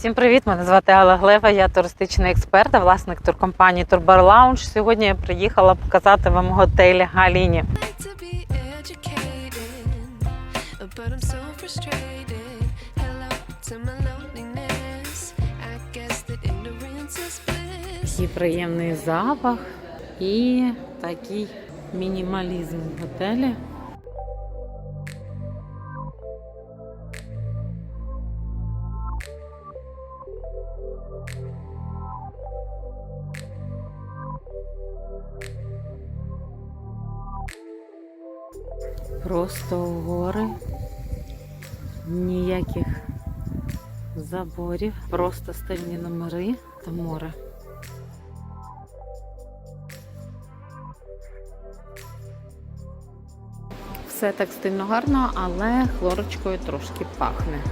Всім привіт! Мене звати Алла Глева, я туристичний експерт, а власник туркомпанії Турбар Лаунж. Сьогодні я приїхала показати вам готель Галіні. Такий приємний запах і такий мінімалізм в готелі. Просто гори, ніяких заборів, просто стильні номери та море. Все так стильно гарно, але хлорочкою трошки пахне.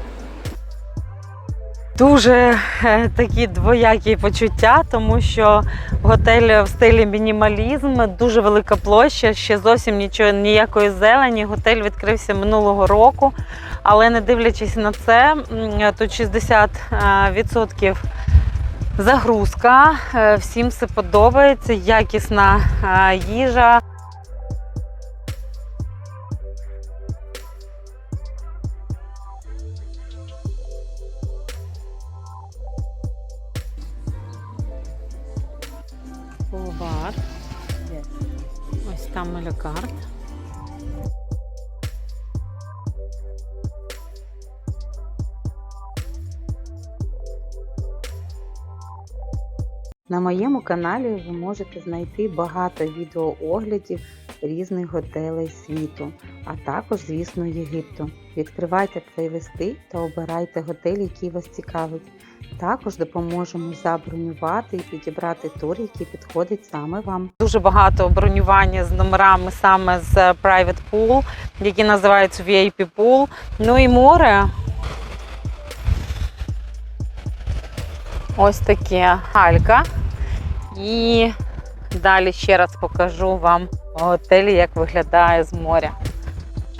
Дуже е, такі двоякі почуття, тому що готель в стилі мінімалізм, дуже велика площа, ще зовсім нічого, ніякої зелені. Готель відкрився минулого року, але не дивлячись на це, тут 60% загрузка. е, Всім все подобається, якісна е, їжа. Бульвар. Ось там мелякарт. На моєму каналі ви можете знайти багато відеооглядів різних готелей світу, а також, звісно, Єгипту. Відкривайте плейлисти та обирайте готель, який вас цікавить. Також допоможемо забронювати і підібрати тур, який підходить саме вам. Дуже багато бронювання з номерами саме з Private Pool, які називаються VIP Pool. Ну і море. Ось таке галька. І далі ще раз покажу вам готелі, як виглядає з моря.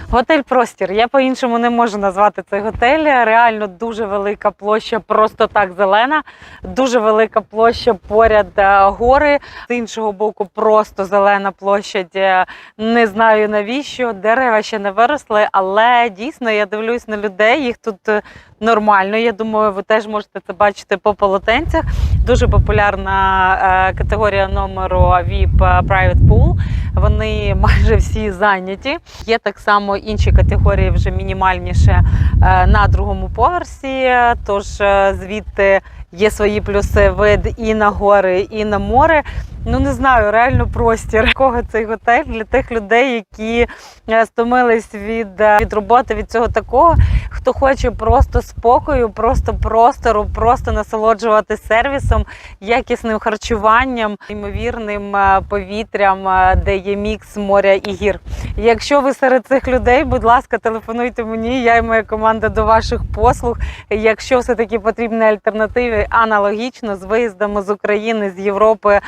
Готель Простір. Я по-іншому не можу назвати цей готель. Реально дуже велика площа, просто так зелена. Дуже велика площа поряд е, гори. З іншого боку, просто зелена площадь. Е, Не знаю навіщо. Дерева ще не виросли, але дійсно я дивлюсь на людей. Їх тут е, нормально. Я думаю, ви теж можете це бачити по полотенцях. Дуже популярна е, категорія номеру VIP Private Pool. Вони майже всі зайняті. Є так само інші категорії, вже мінімальніше е, на другому поверсі. Тож е, звідти є свої плюси вид і на гори, і на море. Ну не знаю, реально простір. Кого цей готель для тих людей, які е, стомились від, е, від роботи, від цього такого, хто хоче просто спокою, просто простору, просто насолоджувати сервісом, якісним харчуванням, ймовірним е, повітрям, де є мікс моря і гір. Якщо ви серед цих людей, будь ласка, телефонуйте мені, я і моя команда до ваших послуг. Якщо все таки потрібні альтернативи, аналогічно з виїздами з України, з Європи,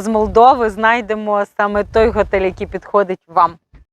з Молдови, знайдемо саме той готель, який підходить вам.